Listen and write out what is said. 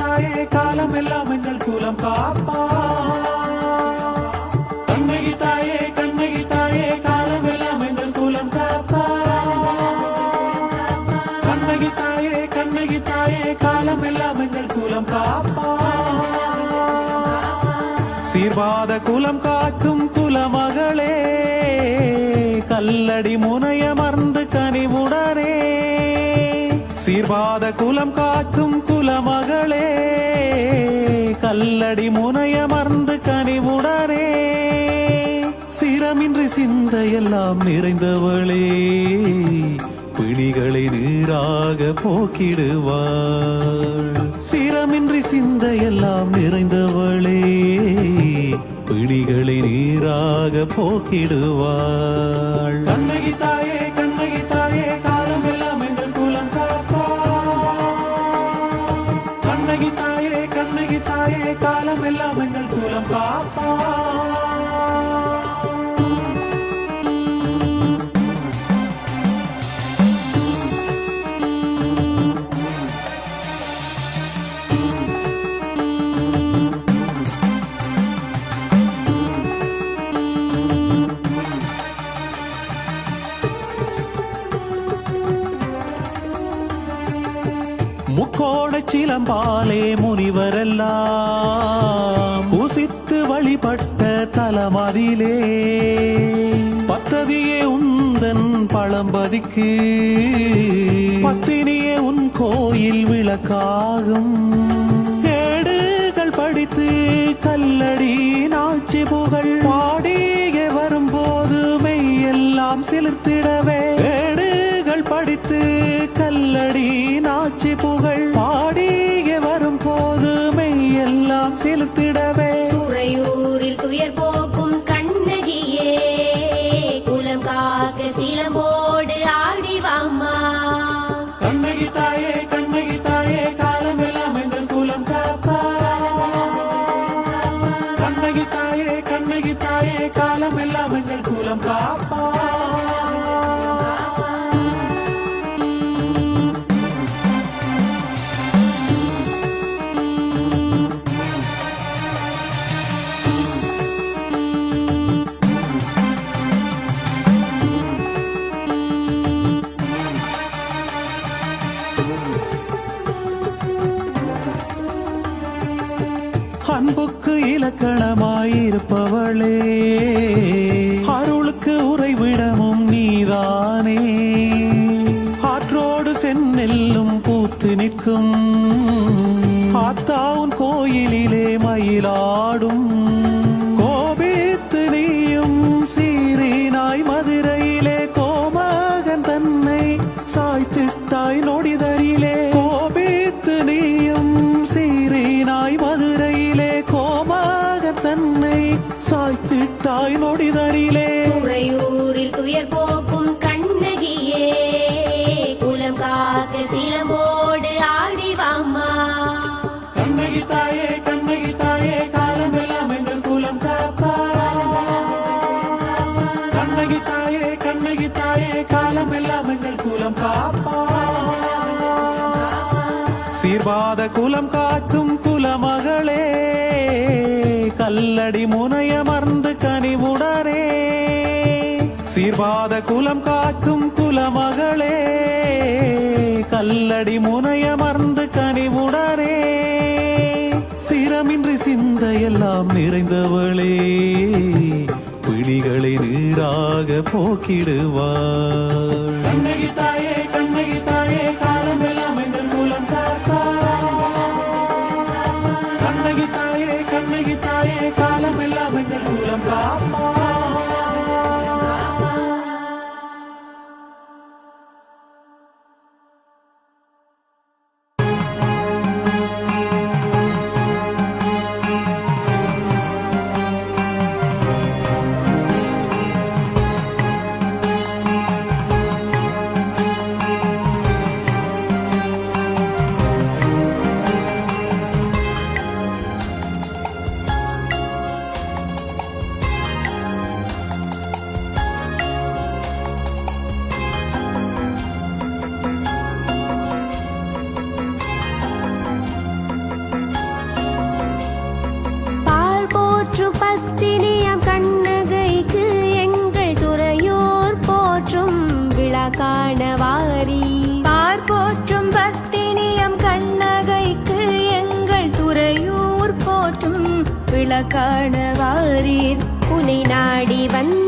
தாயே காலம் எல்லாம் எங்கள் குலம் காப்பா. கண்ணகி தாயே கண்ணகி தாயே காலம் எல்லாம் எங்கள் குலம் காப்பா. கண்ணகி தாயே கண்ணகி தாயே காலம் எல்லாம் எங்கள் குலம் காப்பா. சீர்வாத குலம் காக்கும் குலமகளே கல்லடி முனையமர்ந்து கனிவுடரே சீர்வாத குலம் காக்கும் குலமகளே கல்லடி முனையமர்ந்து கனிவுடனே சிரமின்றி சிந்தையெல்லாம் நிறைந்தவளே பிணிகளை நீராக போக்கிடுவாள். சிரமின்றி சிந்தையெல்லாம் நிறைந்தவளே பிணிகளை நீராக போக்கிடுவாள். கண்ணகி தாயே கண்ணகி கண்ணகி எல்லாம் எங்கள் குலம் காப்பா. சிலம்பாலே முனிவரெல்லாம் பூசித்து வழிபட்ட தலமதிலே. பத்ததியே உந்தன் பழம்பதிக்கு பத்தினியே உன் கோயில் விளக்காகும். ஏடுகள் படித்து கல்லடி நாச்சி புகழ் பாடிய வரும்போது மெய்யெல்லாம் சிலிர்த்திடவே. ஏடுகள் படித்து கல்லடி நாச்சி புகழ் தாயே கண்ணகி தாயே காலம் எல்லாம் எங்கள் குலம் காப்பா. அன்புக்கு இலக்கணமாயிருப்பவளே. அருளுக்கு உறைவிடமோ காலம் குலம் காப்பா. சீர்வாத குலம் காக்கும் குலமகளே கல்லடி முனையமர்ந்து கனிவுடரே சீர்வாத குலம் காக்கும் குலமகளே கல்லடி முனையமர்ந்து கனிவுடரே சிரமின்றி சிந்தையெல்லாம் நிறைந்தவளே. துதிகளை நீராக போக்கிடுவார் கண்ணகி தாயே கண்ணகி தாயே காலம் எல்லாம் எங்கள் மூலம் கண்ணகி தாயே கண்ணகி தாயே காலம் எல்லாம் மூலம் காப்பா போற்று பத்தினியம் கண்ணகைக்கு எங்கள் துறையோர் போற்றும் விழா காணவாரி. பார் போற்றும் பத்தினியம் கண்ணகைக்கு எங்கள் துறையூர் போற்றும் விழா காணவாரி. புனை நாடி வந்த